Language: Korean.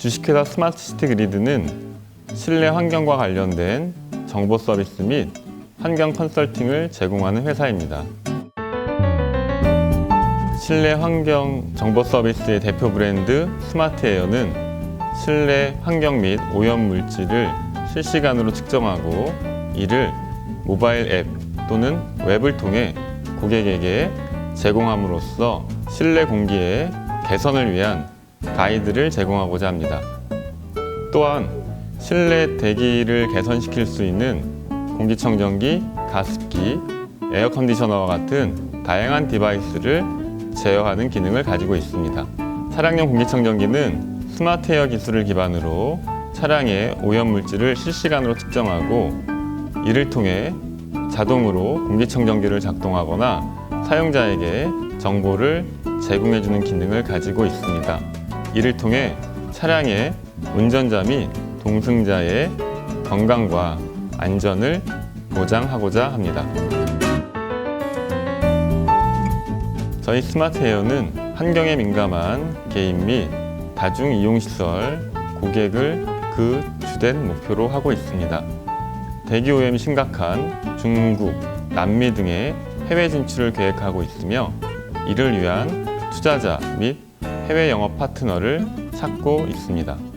주식회사 스마트 시티 그리드는 실내 환경과 관련된 정보 서비스 및 환경 컨설팅을 제공하는 회사입니다. 실내 환경 정보 서비스의 대표 브랜드 스마트 에어는 실내 환경 및 오염 물질을 실시간으로 측정하고 이를 모바일 앱 또는 웹을 통해 고객에게 제공함으로써 실내 공기의 개선을 위한 가이드를 제공하고자 합니다. 또한 실내 대기를 개선시킬 수 있는 공기청정기, 가습기, 에어컨디셔너와 같은 다양한 디바이스를 제어하는 기능을 가지고 있습니다. 차량용 공기청정기는 스마트 에어 기술을 기반으로 차량의 오염 물질을 실시간으로 측정하고 이를 통해 자동으로 공기청정기를 작동하거나 사용자에게 정보를 제공해주는 기능을 가지고 있습니다. 이를 통해 차량의 운전자 및 동승자의 건강과 안전을 보장하고자 합니다. 저희 스마트 에어는 환경에 민감한 개인 및 다중 이용시설 고객을 그 주된 목표로 하고 있습니다. 대기 오염이 심각한 중국, 남미 등의 해외 진출을 계획하고 있으며 이를 위한 투자자 및 해외 영업 파트너를 찾고 있습니다.